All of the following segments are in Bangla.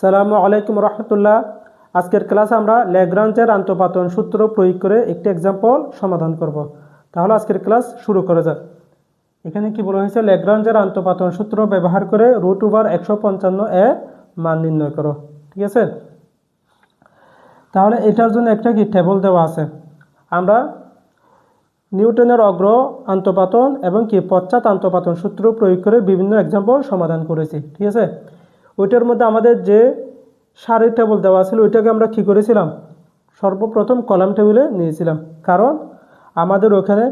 সালামু আলাইকুম রহমতুল্লাহ। আজকের ক্লাসে আমরা ল্যাগ্রাঞ্জের আন্তপাতন সূত্র প্রয়োগ করে একটি এক্সাম্পল সমাধান করব। তাহলে আজকের ক্লাস শুরু করা যাক। এখানে কি বলা হয়েছে? ল্যাগ্রাঞ্জের আন্তপাতন সূত্র ব্যবহার করে রুট ওভার একশো পঞ্চান্ন এ মান নির্ণয় করো। ঠিক আছে? তাহলে এটার জন্য একটা কি টেবল দেওয়া আছে। আমরা নিউটনের অগ্র আন্তপাতন এবং কি পশ্চাৎ আন্তপাতন সূত্র প্রয়োগ করে বিভিন্ন এক্সাম্পল সমাধান করেছি। ঠিক আছে? ওইটার মধ্যে আমাদের যে সারের টেবল দেওয়া ছিল, ওইটাকে আমরা কী করেছিলাম? সর্বপ্রথম কলাম টেবিলে নিয়েছিলাম। কারণ আমাদের ওখানে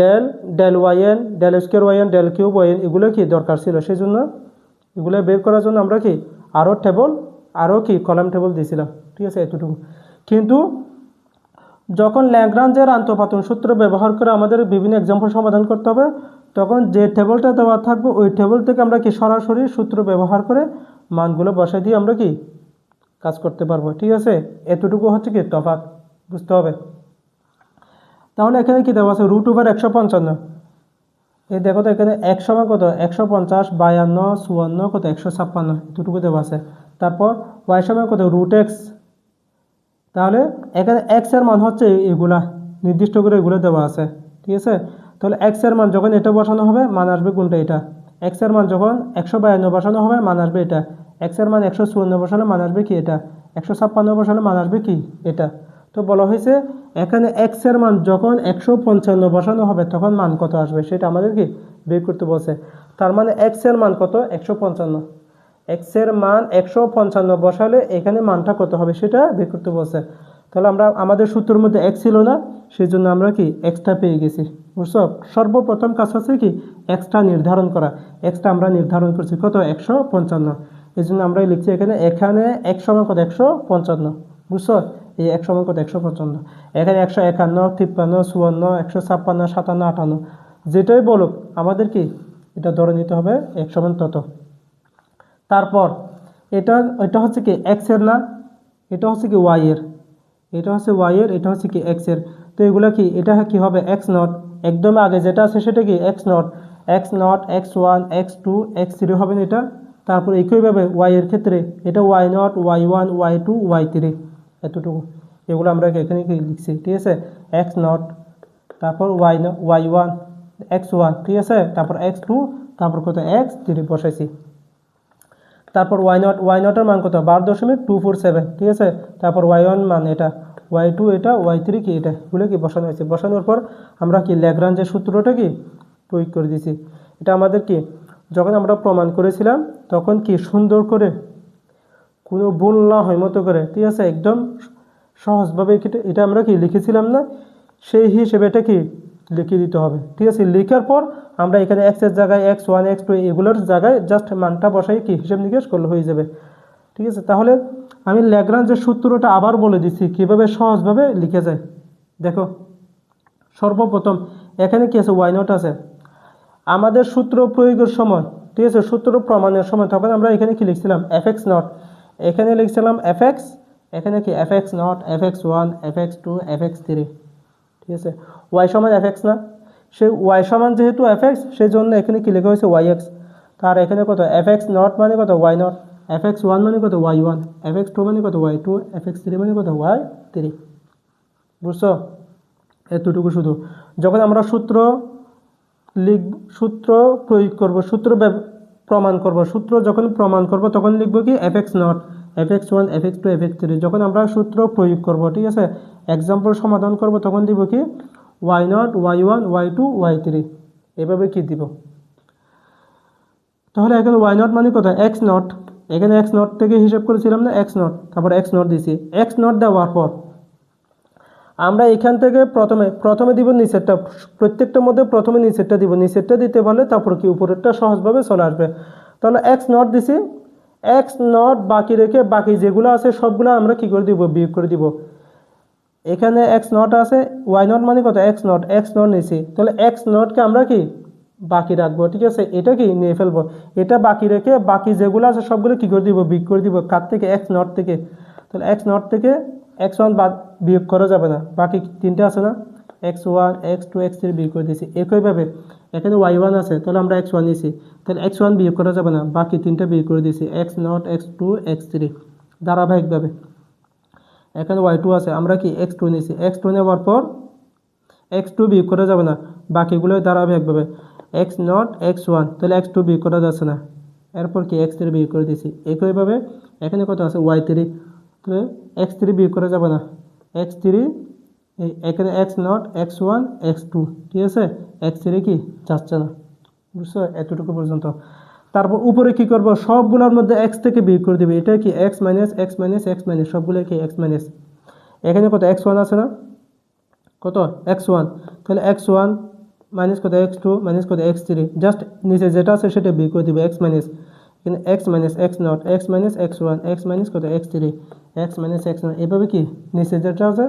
del del y n del square y n del cube y n এগুলো কি দরকার ছিল? সেই জন্য এগুলো বের করার জন্য আমরা কি আরও টেবল আরও কি কলাম টেবল দিয়েছিলাম। ঠিক আছে, এতটুকু। কিন্তু যখন ল্যাগ্রাঞ্জের আন্তপাতন সূত্র ব্যবহার করে আমাদের বিভিন্ন এক্সাম্পল সমাধান করতে হবে, তখন যে টেবলটা দেওয়া থাকবে, ওই টেবল থেকে আমরা কি সরাসরি সূত্র ব্যবহার করে মানগুলো বসাই দিয়ে আমরা কি কাজ করতে পারব? ঠিক আছে? এতটুকু হচ্ছে কি তফাৎ, বুঝতে হবে? তাহলে এখানে কি দেওয়া আছে? রুট ওভার একশো পঞ্চান্ন। এই দেখো তো এখানে একশো সময় কত? একশো পঞ্চাশ বায়ান্ন চুয়ান্ন কত? একশো ছাপ্পান্ন। এতটুকু দেওয়া আছে। তারপর ওয়াই সময় কত? রুট এক্স তাহলে এখানে এক্সের মান হচ্ছে এগুলা, নির্দিষ্ট করে এগুলো দেওয়া আছে। ঠিক আছে? তাহলে এক্সের মান যখন এটা বসানো হবে, মান আসবে কোনটা? এটা। এক্সের মান যখন একশো বায়ান্ন বসানো হবে, মান আসবে এটা। এক্সের মান একশো চুয়ান্ন বসালে মান আসবে কি এটা? একশো ছাপ্পান্ন বসালে মান আসবে কি এটা? তো বলা হয়েছে, এখানে এক্সের মান যখন একশো পঞ্চান্ন বসানো হবে, তখন মান কত আসবে? সেটা আমাদের কি বের করতে বলছে। তার মানে এক্সের মান কত? একশো পঞ্চান্ন। এক্সের মান একশো পঞ্চান্ন বসালে এখানে মানটা কত হবে সেটা বের করতে বলছে। তাহলে আমরা আমাদের সূত্রের মধ্যে এক্স ছিল না সেই জন্য আমরা কি এক্সটা পেয়ে গেছি, বুঝছ? সর্বপ্রথম কাজ হচ্ছে কি এক্সটা নির্ধারণ করা এক্সটা আমরা নির্ধারণ করছি কত? একশো পঞ্চান্ন। এই জন্য আমরা লিখছি এখানে এখানে এক সময় কত? একশো পঞ্চান্ন, বুঝছ? এই এক সময় কত? একশো পঞ্চান্ন। এখানে একশো একান্ন, তিপ্পান্ন, চুয়ান্ন, একশো ছাপ্পান্ন, সাতান্ন, আটান্ন। যেটাই বলুক, আমাদের কি এটা ধরে নিতে হবে এক সমান তত। তারপর, এটা এটা হচ্ছে কি এক্সের না, এটা হচ্ছে কি ওয়াই এর। এটা হচ্ছে ওয়াই এর, এটা হচ্ছে কি এক্সের। তো এগুলো কি, এটা কি হবে এক্স নট একদম আগে যেটা আছে সেটা কি x nought x nought x one x two x three হবে এটা? তারপর একইভাবে ওয়াই এর ক্ষেত্রে এটা y nought y one y two y three এতটুকু। এগুলো আমরা এখানে লিখছি? ঠিক আছে? এক্স নট তারপর y y one x one ঠিক আছে? তারপর এক্স টু তারপর কত? এক্স থ্রি বসাইছি। তারপর ওয়াই নট ওয়াই নটের মান কত? বারো দশমিক টু ফোর সেভেন ঠিক আছে? তারপর ওয়াই ওয়ান মান এটা। ওয়াই টু এটা ওয়াই থ্রি কি এটা? এগুলো কি বসানো হয়েছে? বসানোর পর আমরা কি ল্যাগ্রাঞ্জের সূত্রটা কি প্রয়োগ করে দিয়েছি? এটা আমাদের কি? যখন আমরা প্রমাণ করেছিলাম, তখন কি সুন্দর করে কোনো ভুল না হয় মতো করে, ঠিক আছে? একদম সহজভাবে এটা- আমরা কি লিখেছিলাম না? সেই হিসেবে এটা কি লিখে দিতে হবে, ঠিক আছে? লেখার পর আমরা এখানে এক্সের জায়গায় এক্স ওয়ান এক্স টু এগুলোর জায়গায় জাস্ট মানটা বসাই কি? হিসেব নিকেশ করলে হয়ে যাবে। ঠিক আছে? তাহলে আমি ল্যাগ্রাঞ্জের সূত্রটা আবার বলে দিচ্ছি কীভাবে সহজভাবে লিখে যায়? দেখো, সর্বপ্রথম এখানে কি আছে? ওয়াই নট আছে। আমাদের সূত্র প্রয়োগের সময়, ঠিক আছে? সূত্র প্রমাণের সময় তখন আমরা এখানে কি লিখছিলাম? এফ এক্স নট এখানে লিখছিলাম এফ এক্স এখানে কি? F x nought f x one f x two f x three ঠিক আছে? ওয়াই সমান এফ এক্স না? সেই ওয়াই সমান যেহেতু এফ এক্স সেই জন্য এখানে কি লেখা হয়েছে? ওয়াই এক্স তার এখানে কত? এফ এক্স নট মানে কত? Y nought f x one মানে কত? Y one f x two মানে কত? Y two f x three মানে কত? ওয়াই থ্রি বুঝছ? এতটুকু শুধু। যখন আমরা সূত্র লিখ, সূত্র প্রয়োগ করব, সূত্র প্রমাণ করব, সূত্র যখন প্রমাণ করব, তখন লিখব কি? F x nought f x one f x two f x three যখন আমরা সূত্র প্রয়োগ করব, ঠিক আছে? এক্সাম্পল সমাধান করব, তখন দিব কি? Y nought y one y two y three এভাবে কি দিব? তাহলে এখানে ওয়াই নট মানে কত? এক্স নট এখানে এক্স নট থেকে হিসাব করেছিলাম না এক্স নট তারপর এক্স নট দিছি। এক্স নট দেওয়ার পর আমরা এখান থেকে প্রথমে প্রথমে দিব নিচেরটা, প্রত্যেকটার মধ্যে প্রথমে নিচেরটা দিব। নিচেরটা দিতে পারলে তারপর কি উপরেরটা সহজভাবে চলে আসবে। তাহলে এক্স নট দিছি। এক্স নট বাকি রেখে বাকি যেগুলো আছে সবগুলো আমরা কি করে দিব? বিয়োগ করে দিব। এখানে এক্স নট আছে ওয়াই নট মানে কত? এক্স নট এক্স নট নিছি। তাহলে এক্স নটকে আমরা কি বাকি রাখব, ঠিক আছে? এটা কি? নিয়ে ফেলব। এটা বাকি রেখে বাকি যেগুলো আছে সবগুলো কি করে দিব? বিয়োগ করে দিব। কার থেকে? এক্স নট থেকে। তাহলে এক্স নট থেকে এক্স ওয়ান বাদ বিয়োগ করা যাবে না। বাকি তিনটে আছে না? X one x two x three বিয়োগ করে দিয়েছি। একইভাবে এখানে ওয়াই ওয়ান আছে, তাহলে আমরা এক্স ওয়ান নিয়েছি। তাহলে এক্স ওয়ান বিয়োগ করা যাবে না। বাকি তিনটা বিয়োগ করে দিয়েছি। X nought x two x three ধারাবাহিকভাবে। এখানে ওয়াই টু আছে। আমরা কি এক্স টু নিয়েছি? এক্স টু নেওয়ার পর এক্স টু বিয়োগ করা যাবে না। বাকিগুলো ধারাবাহিকভাবে। এক্স নট এক্স ওয়ান তাহলে এক্স টু বিয়োগ করা যাচ্ছে না। এরপর কি এক্স থ্রি বিয়োগ করে দিয়েছি। একইভাবে এখানে কত আছে? ওয়াই থ্রি তাহলে এক্স থ্রি বিয়োগ করা যাবে না। এক্স থ্রি এখানে x nought x one x two ঠিক আছে? এক্স থ্রি কি? যাচ্ছে না। বুঝছ? এতটুকু পর্যন্ত। তারপর উপরে কি করব? সবগুলোর মধ্যে এক্স থেকে বিয়োগ করে দেবে। এটা কি? X minus x minus x minus সবগুলো কি? এক্স মাইনাস এখানে কত? এক্স ওয়ান আছে না? কত? এক্স ওয়ান তাহলে এক্স ওয়ান মাইনাস কত এক্স টু মাইনাস কত এক্স থ্রি জাস্ট নিচে যেটা আছে সেটা বিয়োগ করে দিবে এক্স মাইনাস এখানে x minus x nought x minus x one x minus কত x three x minus x nought এভাবে কি নিচে যেটা আছে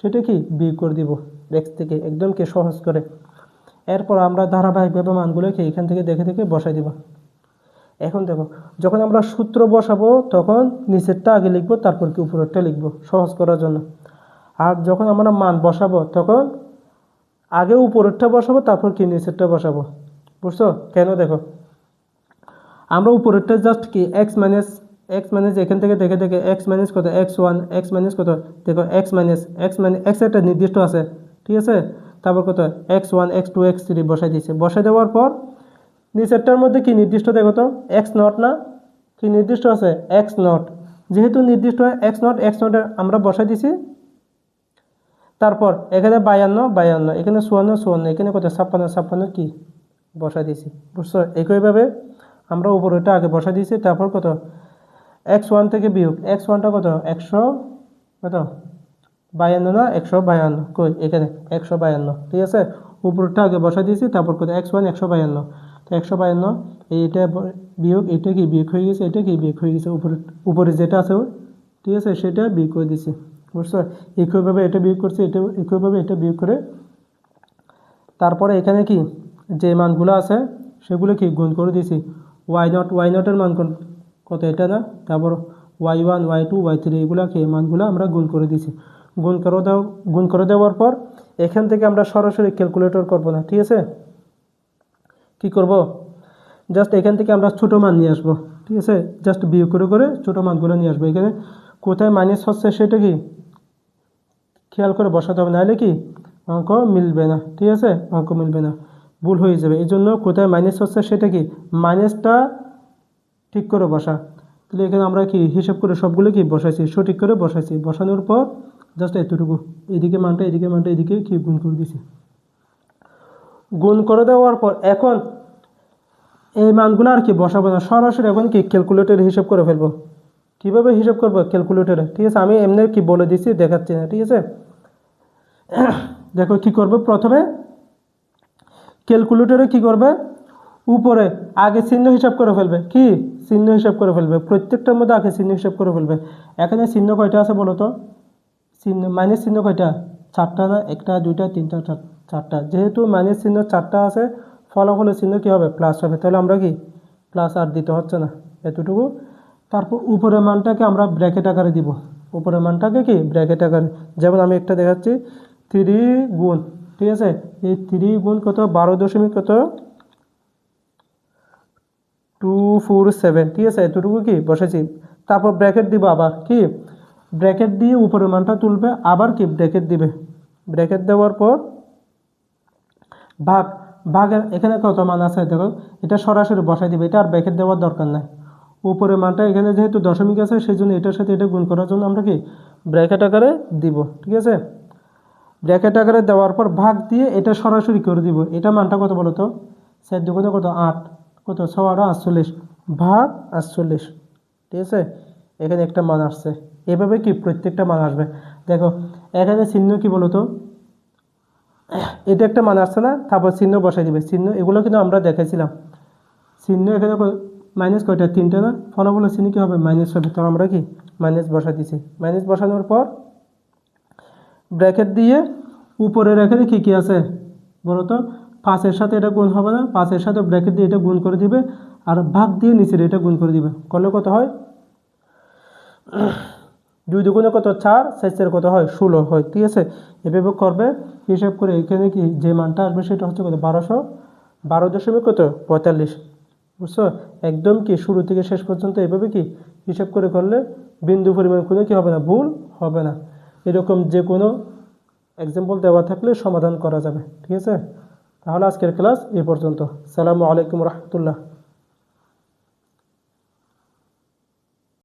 সেটা কি বিয়োগ করে দিব এক্স থেকে, একদম কি সহজ করে। এরপর আমরা ধারাবাহিকভাবে মানগুলোকে এখান থেকে দেখে দেখে বসাই দিব। এখন দেখো, যখন আমরা সূত্র বসাবো, তখন নিচেরটা আগে লিখব, তারপর কি উপরেরটা লিখব, সহজ করার জন্য। আর যখন আমরা মান বসাবো, তখন আগে উপরেরটা বসাবো, তারপর কি নিচেরটা বসাবো? বুঝছ? কেন দেখো? আমরা উপরেরটা জাস্ট কি এক্স মাইনাস এক্স মাইনাস এখান থেকে দেখে দেখে এক্স মাইনাস কত এক্স ওয়ান এক্স মাইনাস কত? দেখো x minus x minus x একটা নির্দিষ্ট আছে, ঠিক আছে? তারপর কত? X one x two x three বসাই দিয়েছে। বসাই দেওয়ার পর নিচেরটার মধ্যে কি নির্দিষ্ট দেখো তো? এক্স নট না? কি নির্দিষ্ট আছে? এক্স নট যেহেতু নির্দিষ্ট এক্স নট এক্স নটের আমরা বসাই দিছি তারপর এখানে বায়ান্ন বায়ান্ন, এখানে চুয়ান্ন চুয়ান্ন, এখানে কত? ছাপ্পান্ন ছাপ্পান্ন কি? বসাই দিয়েছি। বুঝছ? একইভাবে আমরা উপরেটা আগে বসাই দিয়েছি, তারপর কত? এক্স ওয়ান থেকে বিয়োগ। এক্স ওয়ানটা কত? একশো, কত? বায়ান্ন না? একশো বায়ান্ন। কই? এখানে একশো বায়ান্ন। ঠিক আছে? উপরটা আগে বসাই দিয়েছি, তারপর কত? এক্স ওয়ান, একশো বায়ান্ন। তো একশো বায়ান্ন, এইটা বিয়োগ এটা কি বিয়োগ হয়ে গেছে? এটা কি বিয়োগ হয়ে গেছে? উপরে উপরে যেটা আছে ঠিক আছে? সেটা বিয়োগ করে দিছি বুঝছ? একইভাবে এটা বিয়োগ করছি, এটা একইভাবে এটা বিয়োগ করে। তারপরে এখানে কি? যে মানগুলো আছে, সেগুলো কি? গুণ করে দিয়েছি। ওয়াই নট ওয়াই নটের মান কত এটা না? তারপর y one y two y three এগুলো কি? মানগুলো আমরা গুণ করে দিয়েছি। গুণ করে দেওয়া গুণ করে দেওয়ার পর এখান থেকে আমরা সরাসরি ক্যালকুলেটর করব না, ঠিক আছে? কি করব? জাস্ট এখান থেকে আমরা ছোটো মান নিয়ে আসব, ঠিক আছে? জাস্ট বিয়োগ করে করে ছোটো মানগুলো নিয়ে আসব। এখানে কোথায় মাইনাস হচ্ছে সেটা কি? খেয়াল করে বসাতে হবে, নাহলে কি অঙ্ক মিলবে না, ঠিক আছে? অঙ্ক মিলবে না, ভুল হয়ে যাবে। এই জন্য কোথায় মাইনাস হচ্ছে সেটা কি? মাইনাসটা ঠিক করে বসা। তাহলে এখানে আমরা কি হিসাব করে সবগুলো কি বসাইছি? সঠিক করে বসাইছি। বসানোর পর জাস্ট এতটুকু। এদিকে মানটা এদিকে মানটা এদিকে কি গুণ করে দিছি? গুণ করে দেওয়ার পর এখন এই মানগুলো আর কি বসাবো না। সরাসরি এখন কি ক্যালকুলেটরে হিসাব করে ফেলব? কীভাবে হিসাব করব? ক্যালকুলেটরে ঠিক আছে, আমি এমনি কি বলে দিচ্ছি দেখাচ্ছি না, ঠিক আছে? দেখো কি করবে? প্রথমে ক্যালকুলেটরে কি করবে? উপরে আগে চিহ্ন হিসাব করে ফেলবে। কি? চিহ্ন হিসাব করে ফেলবে। প্রত্যেকটার মধ্যে আগে চিহ্ন হিসাব করে ফেলবে। এখানে চিহ্ন কয়টা আছে বলো তো? চিহ্ন মাইনাস চিহ্ন কয়টা? চারটা না? একটা, দুইটা, তিনটা, চার, চারটা। যেহেতু মাইনাস চিহ্ন চারটা আছে, ফলাফলের চিহ্ন কী হবে? প্লাস হবে। তাহলে আমরা কি? প্লাস আর দিতে হচ্ছে না। এতটুকু। তারপর উপরের মানটাকে আমরা ব্র্যাকেট আকারে দিব। উপরের মানটাকে কি? ব্র্যাকেট আকারে। যেমন আমি একটা দেখাচ্ছি থ্রি গুণ ঠিক আছে? এই থ্রি গুণ কত? বারো দশমিক কত? টু ফোর সেভেন, ঠিক আছে? এতটুকু কি? বসেছি। তারপর ব্র্যাকেট দিব আবার কি? ব্র্যাকেট দিয়ে উপরের মানটা তুলবে, আবার কি? ব্র্যাকেট দিবে। ব্র্যাকেট দেওয়ার পর ভাগ। ভাগের এখানে কত মান আছে? দেখো, এটা সরাসরি বসাই দিবে। এটা আর ব্র্যাকেট দেওয়ার দরকার নাই। উপরের মানটা এখানে যেহেতু দশমিক আছে সেই জন্য এটার সাথে এটা গুণ করার জন্য আমরা কি ব্র্যাকেট আকারে দিব, ঠিক আছে? ব্র্যাকেট আকারে দেওয়ার পর ভাগ দিয়ে এটা সরাসরি করে দিব। এটা মানটা কত বলো তো স্যার দুগুণে কত? আট। কত? ছ আট আটচল্লিশ। ভাগ আটচল্লিশ। ঠিক আছে? এখানে একটা মান আসছে। এভাবে কি প্রত্যেকটা মান আসবে? দেখো, এখানে চিহ্ন কি বলো তো এটা একটা মান আসছে না, তারপর চিহ্ন বসাই দিবে। চিহ্ন, এগুলো কিন্তু আমরা দেখাইছিলাম চিহ্ন এখানে মাইনাস কয়টা? তিনটা না? ফলাফলের চিহ্ন কী হবে? মাইনাস হবে। তো আমরা কি? মাইনাস বসাই দিছি মাইনাস বসানোর পর ব্র্যাকেট দিয়ে উপরের এখানে কী কী আছে? বলো তো। পাঁচের সাথে এটা গুণ হবে না? পাঁচের সাথে ব্র্যাকেট দিয়ে এটা গুণ করে দিবে আর ভাগ দিয়ে নিচের এটা গুণ করে দিবে। করলে কত হয়? দুই দুগুণে কত? চার। চার কত হয়? ষোলো হয়। ঠিক আছে? এভাবে করবে। হিসাব করে এখানে কি যে মানটা আসবে সেটা হচ্ছে কত? বারোশো। বারো দশমিক কত? পঁয়তাল্লিশ। বুঝছ? একদম কি? শুরু থেকে শেষ পর্যন্ত এভাবে কি হিসাব করে করলে বিন্দু পরিমাণ কোনো কি হবে না? ভুল হবে না। এরকম যে কোনো এক্সাম্পল দেওয়া থাকলে সমাধান করা যাবে। ঠিক আছে? তাহলে আজকের ক্লাস এ পর্যন্ত। সালামু আলাইকুম রহমতুল্লাহ।